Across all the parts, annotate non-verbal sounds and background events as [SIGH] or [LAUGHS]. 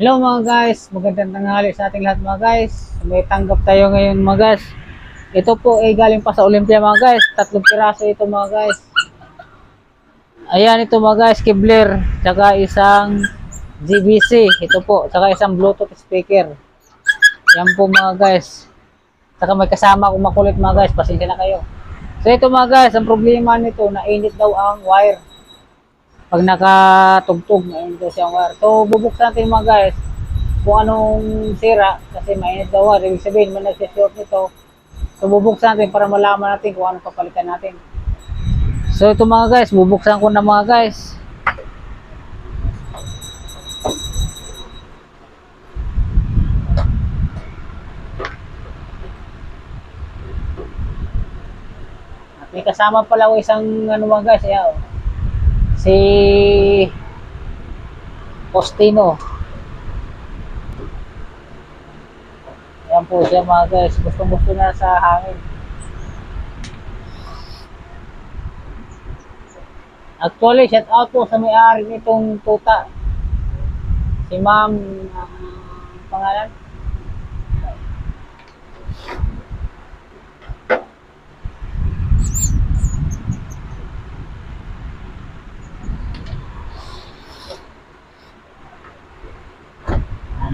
Hello mga guys, magandang tanghali sa ating lahat mga guys. May tanggap tayo ngayon mga guys. Ito po ay galing pa sa Olympia mga guys. Tatlong piraso ito mga guys. Ayan ito mga guys, Kibler. Tsaka isang GBC. Ito po. Tsaka isang Bluetooth speaker. Yan po mga guys. Tsaka may kasama akong makulit mga guys. Pasensya na kayo. So ito mga guys, ang problema nito, nainit daw ang wire pag nakatugtog na yun daw siyang wire. So, bubuksan natin mga guys kung anong sira kasi mainit daw wire. Ibig sabihin, may nagsishort nito. So, bubuksan natin para malaman natin kung anong papalitan natin. So, ito mga guys, bubuksan ko na mga guys. May kasama pala ako isang ano mga guys, ayan, oh si Postino. Ayan po siya mga guys. Gustong gusto na sa hangin. Actually, shout out po sa may-ari nitong tuta. Si ma'am, ah, pangalan?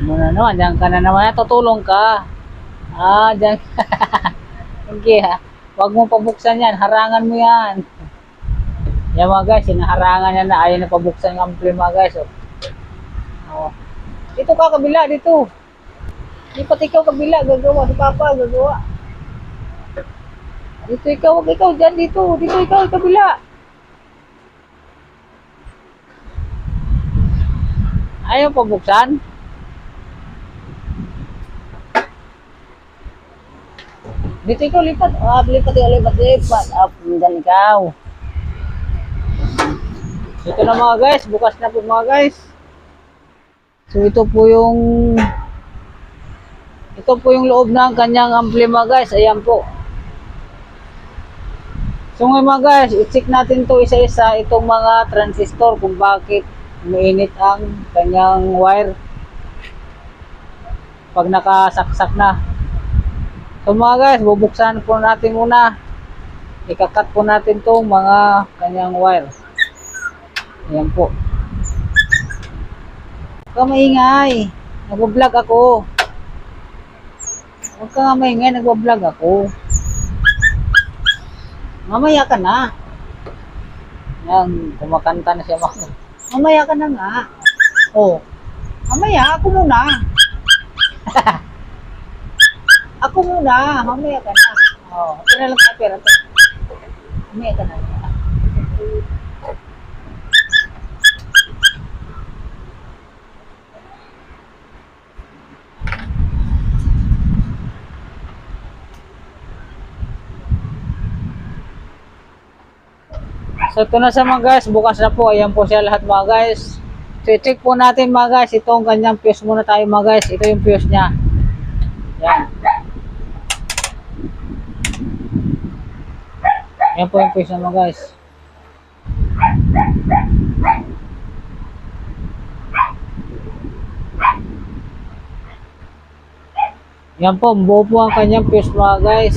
Ano na naman, diyan ka na naman. Tutulong ka. Ah, diyan. [LAUGHS] Sige ha. Huwag mo pabuksan yan. Harangan mo yan. Yan mga guys, hinaharangan yan na ayaw na pabuksan ng ampli mga guys. Oh. Oh. Dito ka kabila, dito. Di pati ikaw kabila, gagawa. Si Papa, gagawa. Dito ikaw, wag ikaw dyan, dito. Dito ikaw, kabila. Ayaw pabuksan? Dito ikaw lipat. Ah, lipat ikaw, lipat, lipat. Ah, dyan ikaw. Ito na mga guys, bukas na po mga guys. So ito po yung ito po yung loob ng kanyang ampli mga guys. Ayan po. So ngayon mga guys, i-check natin to isa-isa itong mga transistor kung bakit umiinit ang kanyang wire pag nakasaksak na. So mga guys, bubuksan po natin muna. Ikakat po natin to mga kanyang wire. Ayan po. Huwag ka maingay. Nag-vlog ako. Huwag ka nga maingay, nag-vlog ako. Mamaya ka na. Yan, kumakanta na siya mga. Mamaya ka na nga. Oh. Mamaya, ako muna. [LAUGHS] ako muna. Mamaya ka na. Oh, ito na lang ka, pero ito. Mamaya ka na. So ito na sa mga guys, bukas na po. Ayan po siya lahat mga guys. So i-check po natin mga guys, itong kanyang fuse muna tayo mga guys. Ito yung fuse niya. Yan. Yan po yung niya mga guys. Yan po, buo po ang kanyang fuse mga guys.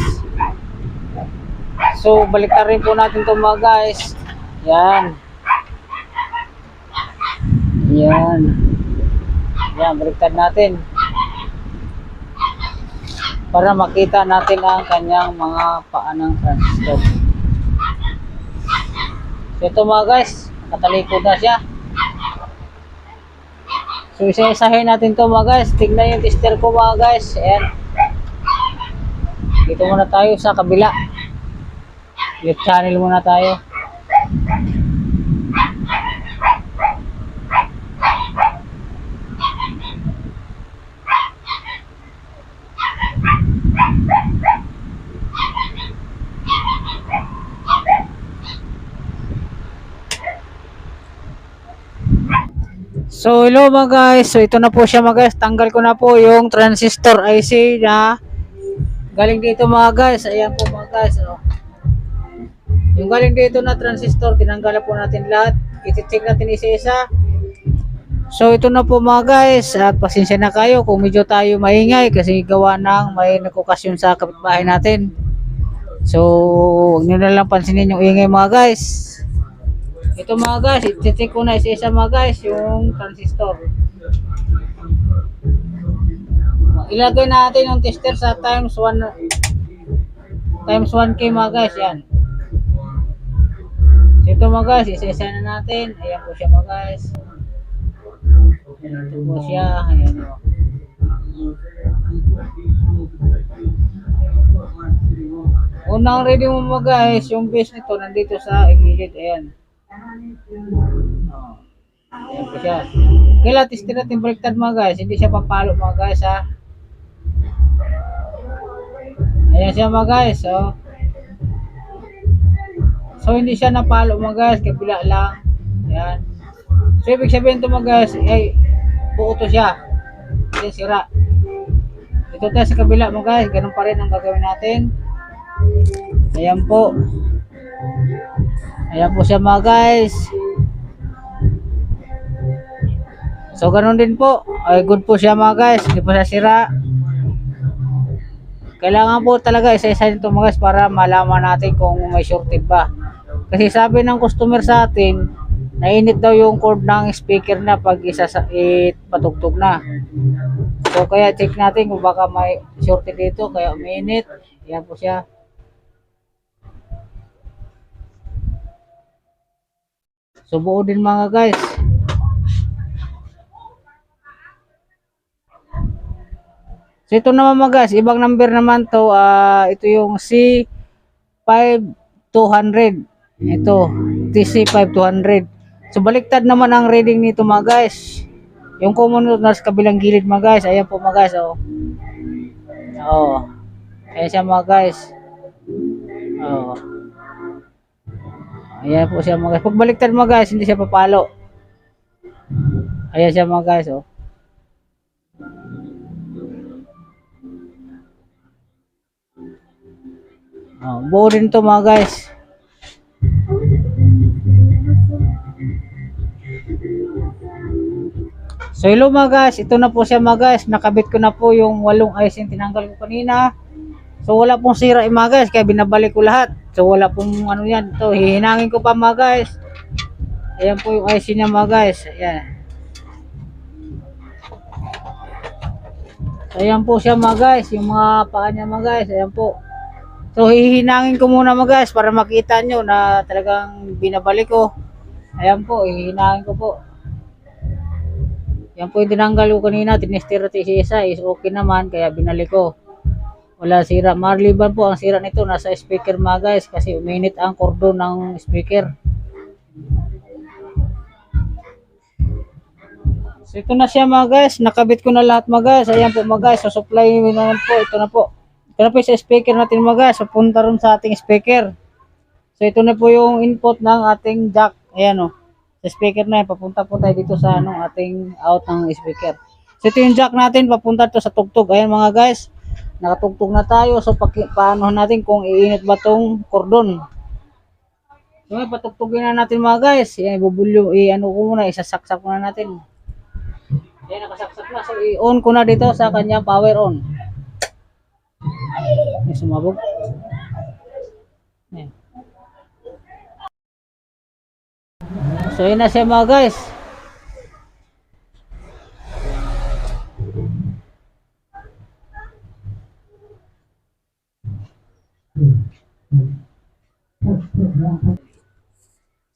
So, baliktad rin po natin ito mga guys. Yan. Yan. Yan, baliktad natin. Para makita natin ang kanyang mga paanang transistor. So, ito mga guys, nakatalikod na siya. So, isa-isahin natin to mga guys. Tignan yung tester ko mga guys. Ayan. Dito muna tayo sa kabila. Left channel muna tayo. So hello mga guys, so ito na po siya mga guys, tanggal ko na po yung transistor IC na galing dito mga guys, ayan po mga guys, oh. Yung galing dito na transistor, tinanggal na po natin lahat. I-check natin isa-isa. So ito na po mga guys at pasensya na kayo kung medyo tayo maingay kasi gawa ng may nagkukasyon sa kapitbahay natin. So huwag nyo na lang pansinin yung ingay mga guys. Ito mga guys, i-check ko na isa-isa mga guys yung transistor. Ilagay natin yung tester sa times 1 times 1k mga guys yan. So ito mga guys, isa-isa na natin. Ayan po siya mga guys. Ito po siya. Ayan o. Unang ready mo mga guys, yung base nito nandito sa gilid. Ayan. Oh. Ayan po siya. Natin baliktad mga guys. Hindi siya papalo mga guys ha. Ayan siya mga guys. Oh. So hindi siya napalo mga guys. Kabila lang. Ayan. So ibig sabihin ito mga guys. Ay buo siya. Hindi sira. Ito tayo sa kabila mga guys. Ganun pa rin ang gagawin natin. Ayan po. Ayan po siya mga guys. So ganun din po. Ay good po siya mga guys. Hindi po siya sira. Kailangan po talaga isa-isa nito mga guys para malaman natin kung may shorted ba. Kasi sabi ng customer sa atin, nainit daw yung cord ng speaker na pag isa sa patugtog na. So kaya check natin kung baka may shorted dito kaya uminit. Ayan po siya. So buo din mga guys. So ito naman mga guys, ibang number naman to. ah ito yung C5200. Ito, TC5200. So baliktad naman ang reading nito mga guys. Yung common node nasa kabilang gilid mga guys. Ayan po mga guys. Oh. Oh. Ayan siya mga guys. Oh. Ayan po siya mga guys. Pag baliktad mga guys, hindi siya papalo. Ayan siya mga guys. Oh. Oh, buo rin to mga guys. So hello mga guys, ito na po siya mga guys. Nakabit ko na po yung walong ice yung tinanggal ko kanina. So wala pong sira eh, mga guys, kaya binabalik ko lahat. So wala pong ano yan. Ito, hihinangin ko pa mga guys. Ayan po yung ice niya mga guys. Ayan. So ayan po siya mga guys, yung mga paa niya mga guys. Ayan po. So hihinangin ko muna mga guys para makita nyo na talagang binabalik ko. Ayan po, hihinangin ko po. Yan po yung tinanggal ko kanina, tinester natin si isa is okay naman kaya binalik ko. Wala sira. Marliban po ang sira nito nasa speaker mga guys kasi uminit ang kordon ng speaker. So ito na siya mga guys, nakabit ko na lahat mga guys. Ayan po mga guys, so supply naman po, ito na po. Ito na po sa speaker natin mga guys, so punta rin sa ating speaker. So ito na po yung input ng ating jack. Ayan o. Sa speaker na yan, papunta po tayo dito sa ano, ating out ng speaker. So ito yung jack natin, papunta to sa tugtog. Ayan mga guys, nakatugtog na tayo. So paano natin kung iinit ba tong cordon. So patugtugin na natin mga guys. Yan, ibubulyo, i-ano ko muna, isasaksak muna natin. Yan, nakasaksak na. So i-on ko na dito sa kanya power on. May sumabog. Yan. So yun na siya mga guys.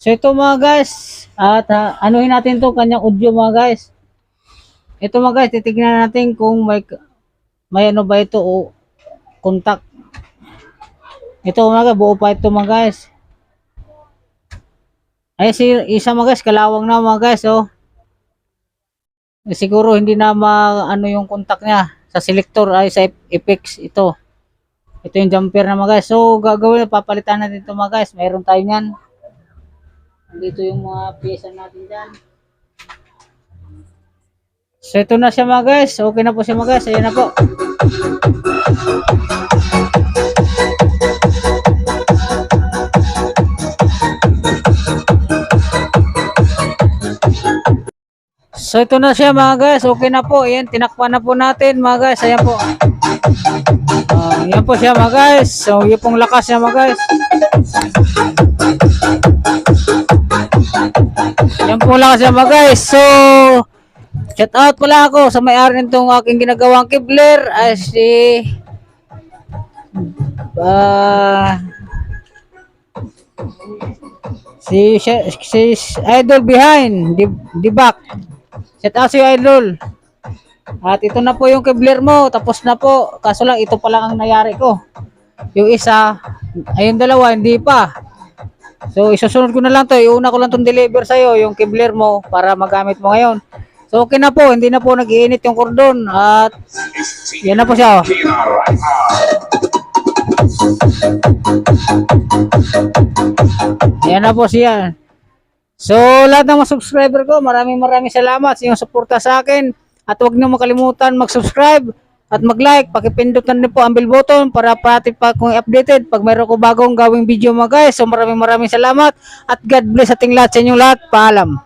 So ito mga guys, at ah, anuhin natin to kanyang audio mga guys. Ito mga guys, titignan natin kung may may ano ba ito o contact. Ito mga guys, buo pa ito mga guys. Ay si isa mga guys, kalawang na mga guys, oh. Eh, Siguro hindi na ma ano yung contact niya sa selector ay sa effects ito. Ito yung jumper na mga guys. So gagawin papalitan natin ito mga guys. Mayroon tayo niyan. Dito yung mga pyesa natin diyan. So ito na siya mga guys. Okay na po siya mga guys. Ayan na po. So ito na siya mga guys. Okay na po. Ayan, tinakpan na po natin mga guys. Ayan po. Ah, yan po siya mga guys. So yung pong lakas niya mga guys. Lakas niya mga guys. So shout out pala ako sa may-ari nitong aking ginagawang kibler ay si si, si, si Idol Behind, di, di back. Shout out si Idol. At ito na po yung kibler mo. Tapos na po. Kaso lang, ito pa lang ang nayari ko. Yung isa, ayun dalawa, hindi pa. So, isusunod ko na lang to. Iuna ko lang itong deliver sa'yo, yung kibler mo, para magamit mo ngayon. So, okay na po. Hindi na po nag-iinit yung cordon. At, yan na po siya. oh. Yan na po siya. So, lahat ng mga subscriber ko, maraming maraming salamat sa inyong suporta sa akin. At huwag niyo makalimutan mag-subscribe at mag-like. Pakipindutan din po ang bell button para pati pa kung updated pag mayroon ko bagong gawing video mga guys. So, maraming maraming salamat at God bless ating lahat sa inyong lahat. Paalam.